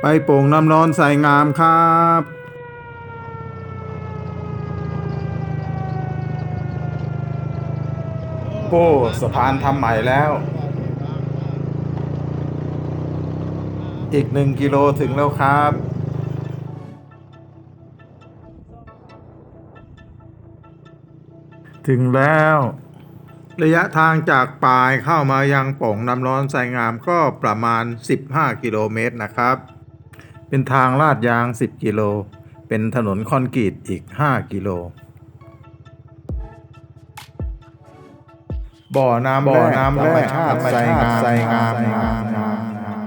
ไปโป่งน้ำร้อนใส่งามครับโอ้สะพานทำใหม่แล้ว อีกหนึ่งกิโลถึงแล้วครับถึงแล้ว ระยะทางจากปลายเข้ามายังป่งน้ำร้อนไสงามก็ประมาณ 15 กิโลเมตรนะครับ เป็นทางลาดยาง 10 กิโล เป็นถนนคอนกรีตอีก 5 กิโล บ่อน้ำบ่อน้ำแร่ธรรมชาติไสงามงามงามงาม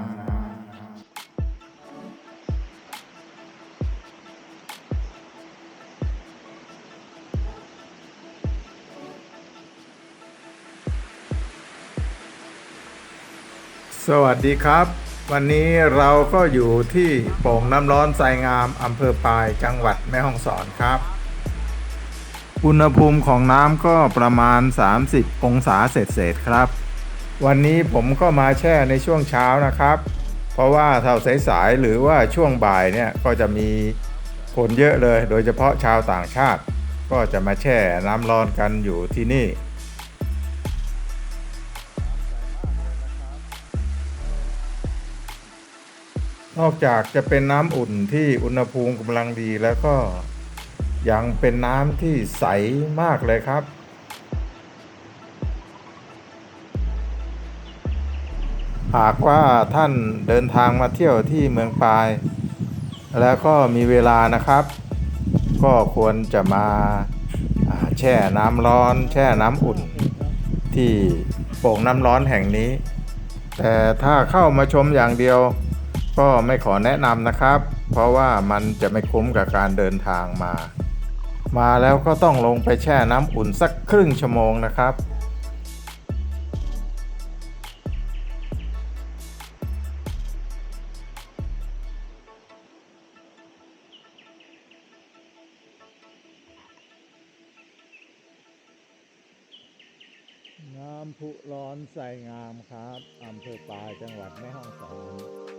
สวัสดีครับ วันนี้เราก็อยู่ที่โป่งน้ำร้อนไสงามอำเภอปายจังหวัดแม่ฮ่องสอนครับ อุณหภูมิของน้ำก็ประมาณ 30 องศาเศษๆครับ วันนี้ผมก็มาแช่ในช่วงเช้านะครับ เพราะว่าเท่าสายๆหรือว่าช่วงบ่ายเนี่ยก็จะมีคนเยอะเลย โดยเฉพาะชาวต่างชาติ ก็จะมาแช่น้ำร้อนกันอยู่ที่นี่ นอกจากจะเป็นน้ำอุ่นที่อุณหภูมิกำลังดีแล้วก็ยังเป็นน้ำที่ใสมากเลยครับ หากว่าท่านเดินทางมาเที่ยวที่เมืองปาย แล้วก็มีเวลานะครับ ก็ควรจะมาอ่าแช่น้ำร้อน แช่น้ำอุ่น ที่โป่งน้ำร้อนแห่งนี้ แต่ถ้าเข้ามาชมอย่างเดียว ก็ไม่ขอแนะนำนะครับ เพราะว่ามันจะไม่คุ้มกับการเดินทางมา มาแล้วก็ต้องลงไปแช่น้ำอุ่นสักครึ่งชั่วโมงนะครับน้ำพุร้อนใส่งามครับอำเภอปายจังหวัดแม่ฮ่องสอน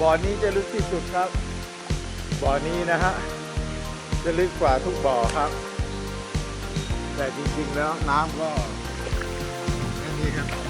บ่อนี้จะลึกที่สุดครับ บ่อนี้นะฮะ จะลึกกว่าทุกบ่อครับ แต่จริงๆแล้วน้ำก็แค่นี้ครับ